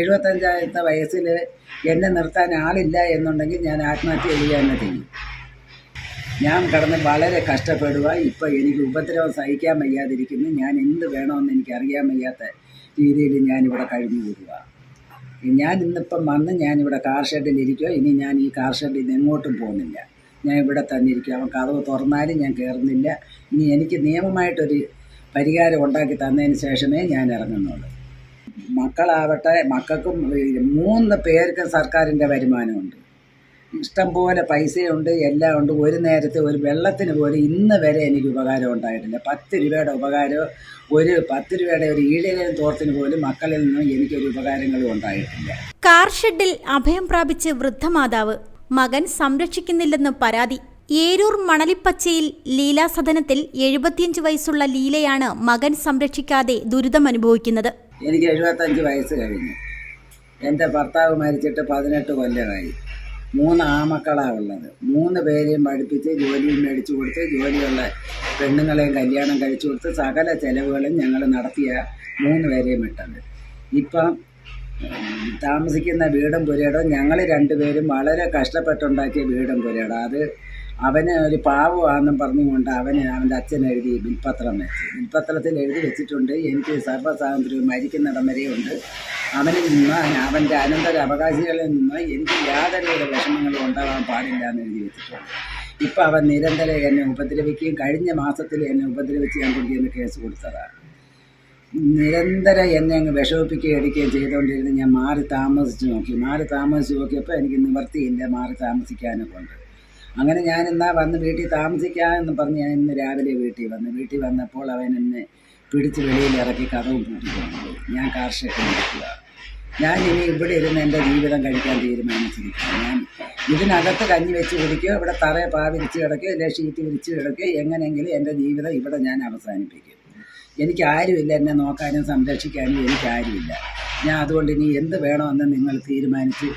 എഴുപത്തഞ്ചാമത്തെ വയസ്സിൽ എന്നെ നിർത്താൻ ആളില്ല എന്നുണ്ടെങ്കിൽ ഞാൻ ആത്മഹത്യ ചെയ്യുക തന്നെ ചെയ്യും. ഞാൻ കടന്ന് വളരെ കഷ്ടപ്പെടുക ഇപ്പം എനിക്ക് ഉപദ്രവം സഹിക്കാൻ വയ്യാതിരിക്കുന്നു. ഞാൻ എന്ത് വേണമെന്ന് എനിക്ക് അറിയാൻ വയ്യാത്ത രീതിയിൽ ഞാനിവിടെ കഴിഞ്ഞു കൂടുക ഞാൻ ഇന്നിപ്പം വന്ന് ഞാനിവിടെ കാർ ഷെഡിൽ ഇരിക്കുക ഇനി ഞാൻ ഈ കാർ ഷെഡിൽ നിന്ന് എങ്ങോട്ടും പോകുന്നില്ല. ഞാൻ ഇവിടെ തന്നെ ഇരിക്കുക അവൻ കഥവ് തുറന്നാലും ഞാൻ കയറുന്നില്ല ഇനി എനിക്ക് നിയമമായിട്ടൊരു പരിഹാരം ഉണ്ടാക്കി തന്നതിന് ശേഷമേ ഞാൻ ഇറങ്ങുന്നുള്ളൂ. മക്കളാവട്ടെ മക്കൾക്കും മൂന്ന് പേർക്ക് സർക്കാരിന്റെ വരുമാനമുണ്ട്. ഇഷ്ടം പോലെ പൈസയുണ്ട് എല്ലാം ഉണ്ട്. ഒരു നേരത്തെ ഒരു വെള്ളത്തിന് പോലും ഇന്ന് വരെ എനിക്ക് ഉപകാരം ഉണ്ടായിട്ടില്ല. പത്ത് രൂപയുടെ ഉപകാരം ഒരു പത്ത് രൂപയുടെ ഒരു ഈഴലും തോർത്തിന് പോലും മക്കളിൽ നിന്നും എനിക്കൊരു ഉപകാരങ്ങളും ഉണ്ടായിട്ടില്ല. കാർ ഷെഡിൽ അഭയം പ്രാപിച്ച് വൃദ്ധമാതാവ് മകൻ സംരക്ഷിക്കുന്നില്ലെന്ന് പരാതി. ഏരൂർ മണലിപ്പച്ചയിൽ ലീലാസദനത്തിൽ എഴുപത്തിയഞ്ച് വയസ്സുള്ള ലീലയാണ് മകൻ സംരക്ഷിക്കാതെ ദുരിതമനുഭവിക്കുന്നത്. എനിക്ക് എഴുപത്തഞ്ച് വയസ്സ് കഴിഞ്ഞു. എന്റെ ഭർത്താവ് മരിച്ചിട്ട് പതിനെട്ട് കൊല്ലമായി. മൂന്ന് ആമക്കളാണ് ഉള്ളത്. മൂന്ന് പേരെയും പഠിപ്പിച്ച് ജോലിയും മേടിച്ചു കൊടുത്ത് ജോലിയുള്ള പെണ്ണുങ്ങളെയും കല്യാണം കഴിച്ചു കൊടുത്ത് സകല ചെലവുകളും ഞങ്ങൾ നടത്തിയ മൂന്ന് പേരെയും വിട്ടത്. ഇപ്പം താമസിക്കുന്ന വീടും പുരയിടവും ഞങ്ങൾ രണ്ടുപേരും വളരെ കഷ്ടപ്പെട്ടുണ്ടാക്കിയ വീടും പുരയിടം അത് അവന് ഒരു പാവമാണെന്നും പറഞ്ഞുകൊണ്ട് അവന് അവന്റെ അച്ഛൻ എഴുതി ബിൽപത്രം വെച്ച്. ബിൽപത്രത്തിൽ എഴുതി വെച്ചിട്ടുണ്ട്. എനിക്ക് സർവസ്വാതന്ത്ര്യം മരിക്കുന്നിടം വരെയുണ്ട്. അവനിൽ നിന്ന് അവന്റെ അനന്തര അവകാശികളിൽ നിന്ന് എനിക്ക് യാതൊരു വിഷമങ്ങളും ഉണ്ടാകാൻ പാടില്ല എന്ന് എഴുതി വെച്ചിട്ടുണ്ട്. ഇപ്പം അവൻ നിരന്തരം എന്നെ ഉപദ്രവിക്കുകയും കഴിഞ്ഞ മാസത്തിൽ എന്നെ ഉപദ്രവിച്ച് ഞാൻ കൊണ്ടുവന്ന് കേസ് കൊടുത്തതാണ്. നിരന്തരം എന്നെ അങ്ങ് വിഷമിപ്പിക്കുകയും എടുക്കുകയും ചെയ്തുകൊണ്ടിരുന്ന് ഞാൻ മാറി താമസിച്ച് നോക്കി. മാറി താമസിച്ച് നോക്കിയപ്പോൾ എനിക്ക് നിവർത്തിയില്ല മാറി താമസിക്കാനൊക്കെ കൊണ്ട് അങ്ങനെ ഞാൻ എന്നാ വന്ന് വീട്ടിൽ താമസിക്കാമെന്ന് പറഞ്ഞ് ഞാൻ ഇന്ന് രാവിലെ വീട്ടിൽ വന്നു. വീട്ടിൽ വന്നപ്പോൾ അവൻ എന്നെ പിടിച്ച് വെളിയിൽ ഇറക്കി കഥവും പൂട്ടിക്കൊണ്ടു ഞാൻ കാർഷിക നിൽക്കുക. ഞാൻ ഇനി ഇവിടെ ഇരുന്ന് എന്റെ ജീവിതം കഴിക്കാൻ തീരുമാനിച്ചിരിക്കുന്നു. ഞാൻ ഇതിനകത്ത് കഞ്ഞി വെച്ച് കുടിക്കുകയോ ഇവിടെ തറയെ പാ വിരിച്ച് കിടക്കുകയോ അല്ലെ ഷീറ്റ് വിരിച്ച് കിടക്കുകയോ എങ്ങനെയെങ്കിലും എന്റെ ജീവിതം ഇവിടെ ഞാൻ അവസാനിപ്പിക്കും. എനിക്ക് ആരുമില്ല എന്നെ നോക്കാനും സംരക്ഷിക്കാനും എനിക്ക് ആരുമില്ല. ഞാൻ അതുകൊണ്ട് ഇനി എന്ത് വേണമെന്ന് നിങ്ങൾ തീരുമാനിച്ച്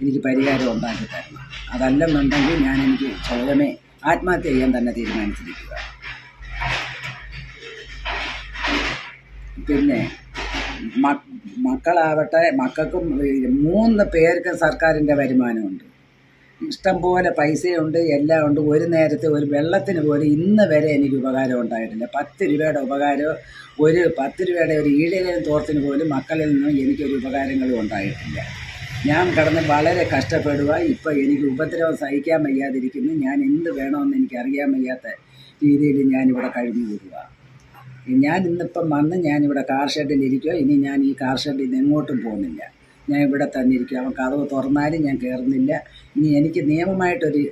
എനിക്ക് പരിഹാരം ഉണ്ടാക്കി തരണം. അതല്ലെന്നുണ്ടെങ്കിൽ ഞാൻ എനിക്ക് സ്വയമേ ആത്മഹത്യ ചെയ്യാൻ തന്നെ തീരുമാനിച്ചിരിക്കുക. പിന്നെ മക്കളാവട്ടെ മക്കൾക്കും മൂന്ന് പേർക്ക് സർക്കാരിന്റെ വരുമാനമുണ്ട്. ഇഷ്ടം പോലെ പൈസയുണ്ട് എല്ലാം ഉണ്ട്. ഒരു നേരത്തെ ഒരു വെള്ളത്തിന് പോലും ഇന്ന് വരെ എനിക്ക് ഉപകാരം ഉണ്ടായിട്ടില്ല. പത്ത് രൂപയുടെ ഉപകാരം ഒരു പത്ത് രൂപയുടെ ഒരു ഈഴിലും തോർത്തിന് പോലും മക്കളിൽ നിന്നും എനിക്കൊരു ഉപകാരങ്ങളും ഉണ്ടായിട്ടില്ല. ഞാൻ കടന്ന് വളരെ കഷ്ടപ്പെടുക ഇപ്പം എനിക്ക് ഉപദ്രവം സഹിക്കാൻ വയ്യാതിരിക്കുന്നു. ഞാൻ എന്ത് വേണമെന്ന് എനിക്ക് അറിയാൻ വയ്യാത്ത രീതിയിൽ ഞാനിവിടെ കഴിഞ്ഞു കൂടുക ഞാൻ ഇന്നിപ്പം വന്ന് ഞാനിവിടെ കാർ ഷെഡിൽ ഇരിക്കുക ഇനി ഞാൻ ഈ കാർ ഷെഡിൽ നിന്ന് എങ്ങോട്ടും പോകുന്നില്ല. ഞാൻ ഇവിടെ തന്നെ ഇരിക്കുക അവൻ കഥവ് തുറന്നാലും ഞാൻ കയറുന്നില്ല ഇനി എനിക്ക് നിയമമായിട്ടൊരു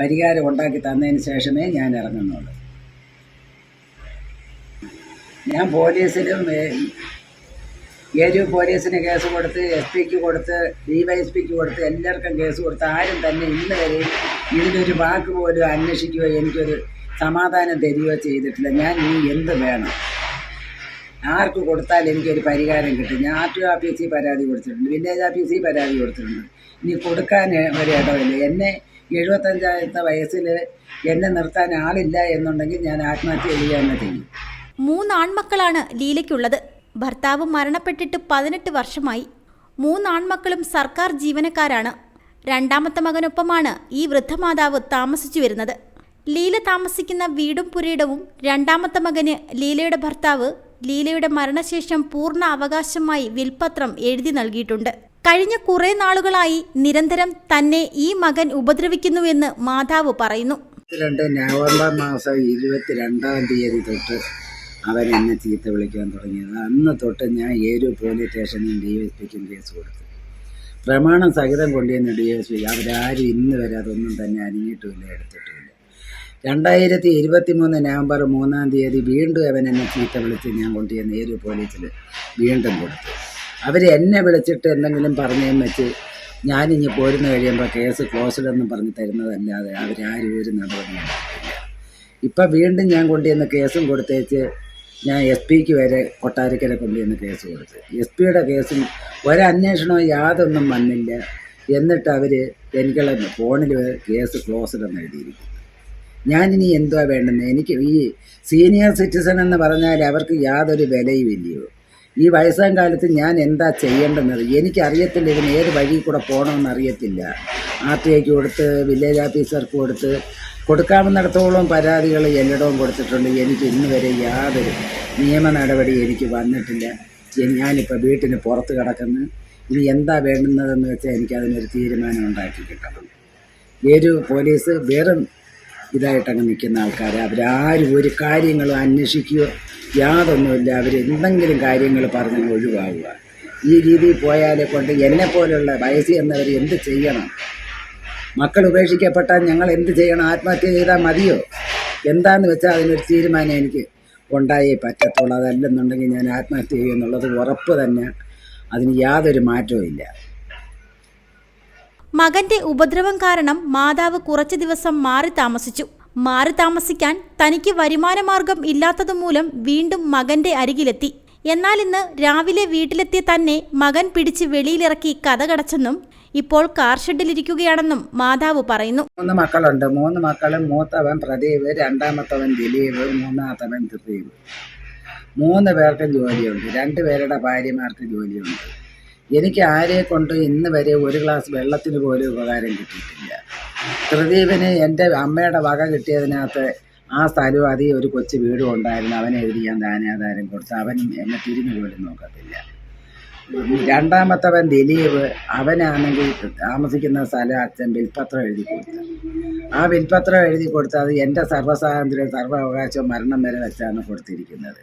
പരിഹാരം ഉണ്ടാക്കി തന്നതിന് ശേഷമേ ഞാൻ ഇറങ്ങുന്നുള്ളൂ. ഞാൻ പോലീസിലും ഏരിയ പോലീസിന് കേസ് കൊടുത്ത് എസ് പിക്ക് കൊടുത്ത് ഡിവൈഎസ്പിക്ക് കൊടുത്ത് എല്ലാവർക്കും കേസ് കൊടുത്ത് ആരും തന്നെ ഇന്ന് വരെ ഇതിനൊരു വാക്ക് പോലും അന്വേഷിക്കുകയോ എനിക്കൊരു സമാധാനം തരികയോ ചെയ്തിട്ടില്ല. ഞാൻ ഇനി എന്ത് വേണം? ആർക്ക് കൊടുത്താൽ എനിക്കൊരു പരിഹാരം കിട്ടും? ഞാൻ ആർ ടി ഓഫീസിൽ പരാതി കൊടുത്തിട്ടുണ്ട് വില്ലേജ് ഓഫീസിൽ പരാതി കൊടുത്തിട്ടുണ്ട്. ഇനി കൊടുക്കാൻ ഒരു ഇടമില്ല എന്നെ എഴുപത്തഞ്ചാമത്തെ വയസ്സിൽ എന്നെ നിർത്താൻ ആളില്ല എന്നുണ്ടെങ്കിൽ ഞാൻ ആത്മഹത്യ ചെയ്യുക തന്നെ ചെയ്യും മൂന്നാൺമക്കളാണ് ലീലയ്ക്കുള്ളത്. ഭർത്താവ് മരണപ്പെട്ടിട്ട് പതിനെട്ട് വർഷമായി. മൂന്നാൺമക്കളും സർക്കാർ ജീവനക്കാരാണ്. രണ്ടാമത്തെ മകനൊപ്പമാണ് ഈ വൃദ്ധമാതാവ് താമസിച്ചു വരുന്നത്. ലീല താമസിക്കുന്ന വീടും പുരയിടവും രണ്ടാമത്തെ മകന് ലീലയുടെ ഭർത്താവ് ലീലയുടെ മരണശേഷം പൂർണ അവകാശമായി വിൽപത്രം എഴുതി നൽകിയിട്ടുണ്ട്. കഴിഞ്ഞ കുറേ നാളുകളായി നിരന്തരം തന്നെ ഈ മകൻ ഉപദ്രവിക്കുന്നുവെന്ന് മാതാവ് പറയുന്നു. നവംബർ മാസം ഇരുപത്തിരണ്ടാം തീയതി തൊട്ട് അവൻ എന്നെ ചീത്ത വിളിക്കാൻ തുടങ്ങിയത്. അന്ന് തൊട്ട് ഞാൻ ഏരൂർ പോലീസ് സ്റ്റേഷനിൽ ഡി എസ് പിക്കും കേസ് കൊടുത്തു. പ്രമാണം സഹിതം കൊണ്ടുവന്ന ഡി എസ് പി അവരാരും ഇന്ന് വരെ അതൊന്നും തന്നെ അനങ്ങിയിട്ടുമില്ല എടുത്തിട്ടുമില്ല. രണ്ടായിരത്തി ഇരുപത്തി മൂന്ന് നവംബർ മൂന്നാം തീയതി വീണ്ടും അവൻ എന്നെ ചീത്ത വിളിച്ച് ഞാൻ കൊണ്ടുവന്ന് ഏരൂർ പോലീസിൽ വീണ്ടും കൊടുത്തു. അവർ എന്നെ വിളിച്ചിട്ട് എന്തെങ്കിലും പറഞ്ഞേം വെച്ച് ഞാനിഞ്ഞ് പോരുന്ന കഴിയുമ്പോൾ കേസ് ക്ലോസ്ഡ് എന്ന് പറഞ്ഞ് തരുന്നതല്ലാതെ അവരാരും ഒരു നടപടി ഇപ്പം വീണ്ടും ഞാൻ കൊണ്ടുവന്ന് കേസും കൊടുത്തേച്ച് ഞാൻ എസ് പിക്ക് വരെ കൊട്ടാരക്കര കൊണ്ടുവന്ന് കേസ് കൊടുത്ത്. എസ് പിയുടെ കേസും ഒരന്വേഷണവും യാതൊന്നും വന്നില്ല. എന്നിട്ട് അവർ എനിക്കുള്ള ഫോണിൽ കേസ് ക്ലോസ്ഡ് എന്ന് എഴുതിയിരിക്കുന്നു. ഞാനിനി എന്തുവാ വേണ്ടുന്നത് എനിക്ക് ഈ സീനിയർ സിറ്റിസൺ എന്ന് പറഞ്ഞാൽ അവർക്ക് യാതൊരു വിലയും ഇല്ലയോ? ഈ വയസ്സാം കാലത്ത് ഞാൻ എന്താ ചെയ്യേണ്ടത് എനിക്കറിയത്തില്ല ഇതിന് ഏത് വഴി കൂടെ പോകണമെന്ന് അറിയത്തില്ല. ആർ ടി ഐക്ക് കൊടുത്ത് വില്ലേജ് ഓഫീസർക്ക് കൊടുത്ത് കൊടുക്കാവുന്നിടത്തോളം പരാതികൾ എല്ലായിടവും കൊടുത്തിട്ടുണ്ട്. എനിക്ക് ഇന്ന് വരെ യാതൊരു നിയമ നടപടി എനിക്ക് വന്നിട്ടില്ല. ഞാനിപ്പോൾ വീട്ടിന് പുറത്ത് കിടക്കുന്നു. ഇനി എന്താ വേണ്ടുന്നതെന്ന് വെച്ചാൽ എനിക്കതിനൊരു തീരുമാനം ഉണ്ടാക്കി കിട്ടണം. വേരു പോലീസ് വെറും ഇതായിട്ടങ്ങ് നിൽക്കുന്ന ആൾക്കാർ അവരാരും ഒരു കാര്യങ്ങളും അന്വേഷിക്കുകയോ യാതൊന്നുമില്ല. അവർ എന്തെങ്കിലും കാര്യങ്ങൾ പറഞ്ഞ് ഒഴിവാകുക ഈ രീതിയിൽ പോയാലെ കൊണ്ട് എന്നെപ്പോലുള്ള വയസ്സിൽ എന്നവർ എന്ത് ചെയ്യണം? മക്കൾ ഉപേക്ഷിക്കപ്പെട്ടാൽ ഞങ്ങൾ എന്ത് ചെയ്യണം? ആത്മഹത്യ ചെയ്താൽ മതിയോ? എന്താന്ന് വെച്ചാൽ അതിനൊരു തീരുമാനം എനിക്ക് ഉണ്ടായേ പറ്റത്തുള്ളൂ. അതല്ലെന്നുണ്ടെങ്കിൽ ഞാൻ ആത്മഹത്യ ചെയ്യുമെന്നുള്ളത് ഉറപ്പ് തന്നെ. അതിന് യാതൊരു മാറ്റവും ഇല്ല. മകന്റെ ഉപദ്രവം കാരണം മാതാവ് കുറച്ചു ദിവസം മാറി താമസിച്ചു. മാറി താമസിക്കാൻ തനിക്ക് വരുമാനമാർഗം ഇല്ലാത്തതുമൂലം വീണ്ടും മകന്റെ അരികിലെത്തി. എന്നാൽ ഇന്ന് രാവിലെ വീട്ടിലെത്തിയ തന്നെ മകൻ പിടിച്ച് വെളിയിലിറക്കി കഥകടച്ചെന്നും ഇപ്പോൾ കാർ ഷെഡിലിരിക്കുകയാണെന്നും മാതാവ് പറയുന്നു. മൂന്ന് മക്കളുണ്ട്. മൂന്ന് മക്കളും മൂത്തവൻ പ്രദീപ് രണ്ടാമത്തവൻ ദിലീപ് മൂന്നാമത്തവൻ ദിലീപ്. മൂന്ന് പേർക്കും ജോലിയുണ്ട്. രണ്ട് പേരുടെ ഭാര്യമാർക്ക് ജോലിയുണ്ട്. എനിക്ക് ആരെ കൊണ്ട് ഇന്ന് വരെ ഒരു ഗ്ലാസ് വെള്ളത്തിന് പോലും ഉപകാരം കിട്ടിയിട്ടില്ല. പ്രദീപിന് എന്റെ അമ്മയുടെ വക കിട്ടിയതിനകത്ത് ആ സ്ഥലവും അതി ഒരു കൊച്ചു വീടും ഉണ്ടായിരുന്നു. അവനെ എഴുതി ഞാൻ ദാനാധാരം കൊടുത്ത്. അവനും എന്നെ തിരിഞ്ഞു പോലും നോക്കത്തില്ല. രണ്ടാമത്തവൻ ദിലീപ് അവനാണെങ്കിൽ താമസിക്കുന്ന സ്ഥലം അച്ഛൻ വിൽപ്പത്രം എഴുതി കൊടുത്തു. ആ വിൽപ്പത്രം എഴുതി കൊടുത്തത് എന്റെ സർവസ്വാതന്ത്ര്യം സർവവകാശവും മരണം വരെ വെച്ചാണ് കൊടുത്തിരിക്കുന്നത്.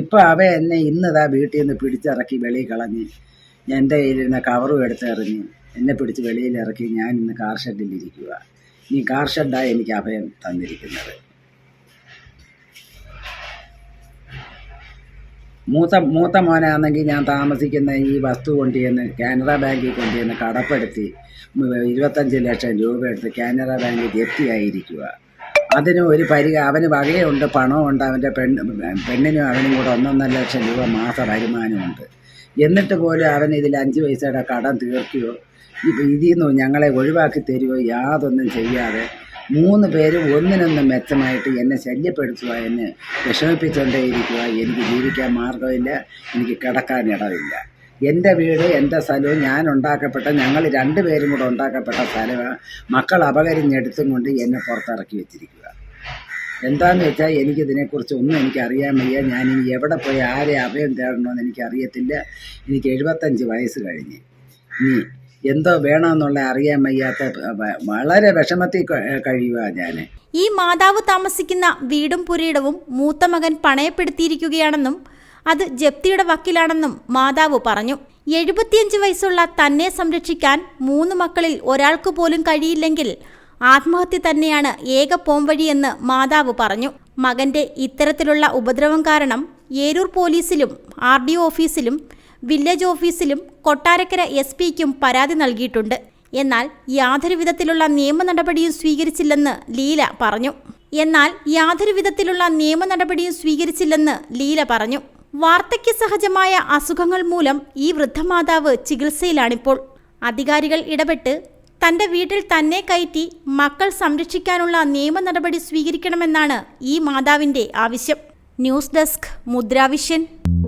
ഇപ്പോൾ അവ എന്നെ ഇന്നിതാ വീട്ടിൽ നിന്ന് പിടിച്ചിറക്കി വെളിയിൽ കളഞ്ഞ് എന്റെ കയ്യിലിരുന്ന കവറും എടുത്തെറിഞ്ഞ് എന്നെ പിടിച്ച് വെളിയിൽ ഇറക്കി ഞാൻ ഇന്ന് കാർ ഷെഡിലിരിക്കുക ഈ കാർ എനിക്ക് അഭയം തന്നിരിക്കുന്നത്. മൂത്ത മൂത്ത മോനാണെങ്കിൽ ഞാൻ താമസിക്കുന്ന ഈ വസ്തു കൊണ്ടുചെന്ന് കാനറ ബാങ്കിൽ കൊണ്ടുചെന്ന് കടപ്പെടുത്തി ഇരുപത്തഞ്ച് ലക്ഷം രൂപ എടുത്ത് കാനറ ബാങ്കിൽ ജപ്തിയായിരിക്കുക അതിന് ഒരു പരിക അവന് വകയുണ്ട് പണമുണ്ട് അവന്റെ പെണ് പെണ്ണിനും അവനും കൂടെ ഒന്നൊന്നര ലക്ഷം രൂപ മാസ വരുമാനമുണ്ട്. എന്നിട്ട് പോലും അവൻ ഇതിൽ അഞ്ച് പൈസയുടെ കടം തീർക്കുകയോ ഇതിൽ നിന്ന് ഞങ്ങളെ ഒഴിവാക്കി തരുകയോ യാതൊന്നും ചെയ്യാതെ മൂന്ന് പേര് ഒന്നിനൊന്നും മെച്ചമായിട്ട് എന്നെ ശല്യപ്പെടുത്തുക എന്നെ വിഷമിപ്പിച്ചുകൊണ്ടേയിരിക്കുക എനിക്ക് ജീവിക്കാൻ മാർഗമില്ല എനിക്ക് കിടക്കാൻ ഇടമില്ല എന്റെ വീട് എന്റെ സ്ഥലവും ഞാൻ ഉണ്ടാക്കപ്പെട്ട ഞങ്ങൾ രണ്ടുപേരും കൂടെ ഉണ്ടാക്കപ്പെട്ട സ്ഥലമാണ് മക്കൾ അപകരിഞ്ഞെടുത്തും കൊണ്ട് എന്നെ പുറത്തിറക്കി വെച്ചിരിക്കുക. എന്താണെന്ന് വെച്ചാൽ എനിക്കിതിനെക്കുറിച്ച് ഒന്നും എനിക്ക് അറിയാൻ വയ്യ. ഞാനിനി എവിടെ പോയി ആരെ അഭയം തേടണമെന്ന് എനിക്കറിയത്തില്ല. എനിക്ക് എഴുപത്തഞ്ച് വയസ്സ് കഴിഞ്ഞ്. ഇനി എന്തോ വേണമെന്നുള്ള അറിയാൻ വയ്യാത്ത വളരെ വിഷമത്തിൽ കഴിയുക ഞാൻ ഈ മാതാവ് താമസിക്കുന്ന വീടും പുരയിടവും മൂത്ത മകൻ പണയപ്പെടുത്തിയിരിക്കുകയാണെന്നും അത് ജപ്തിയുടെ വക്കിലാണെന്നും മാതാവ് പറഞ്ഞു. എഴുപത്തിയഞ്ച് വയസ്സുള്ള തന്നെ സംരക്ഷിക്കാൻ മൂന്ന് മക്കളിൽ ഒരാൾക്ക് പോലും കഴിയില്ലെങ്കിൽ ആത്മഹത്യ തന്നെയാണ് ഏക പോംവഴിയെന്ന് മാതാവ് പറഞ്ഞു. മകന്റെ ഇത്തരത്തിലുള്ള ഉപദ്രവം കാരണം ഏരൂർ പോലീസിലും ആർ ഡി ഓഫീസിലും വില്ലേജ് ഓഫീസിലും കൊട്ടാരക്കര എസ് പിക്കും പരാതി നൽകിയിട്ടുണ്ട്. എന്നാൽ യാതൊരു വിധത്തിലുള്ള നിയമ നടപടിയും സ്വീകരിച്ചില്ലെന്ന് ലീല പറഞ്ഞു. എന്നാൽ യാതൊരു വിധത്തിലുള്ള നിയമ നടപടിയും സ്വീകരിച്ചില്ലെന്ന് ലീല പറഞ്ഞു. വാർദ്ധക്യ സഹജമായ അസുഖങ്ങൾ മൂലം ഈ വൃദ്ധമാതാവ് ചികിത്സയിലാണിപ്പോൾ. അധികാരികൾ ഇടപെട്ട് തന്റെ വീട്ടിൽ തന്നെ കയറ്റി മക്കൾ സംരക്ഷിക്കാനുള്ള നിയമ നടപടി സ്വീകരിക്കണമെന്നാണ് ഈ മാതാവിന്റെ ആവശ്യം. News desk മുദ്രാവിഷ്യൻ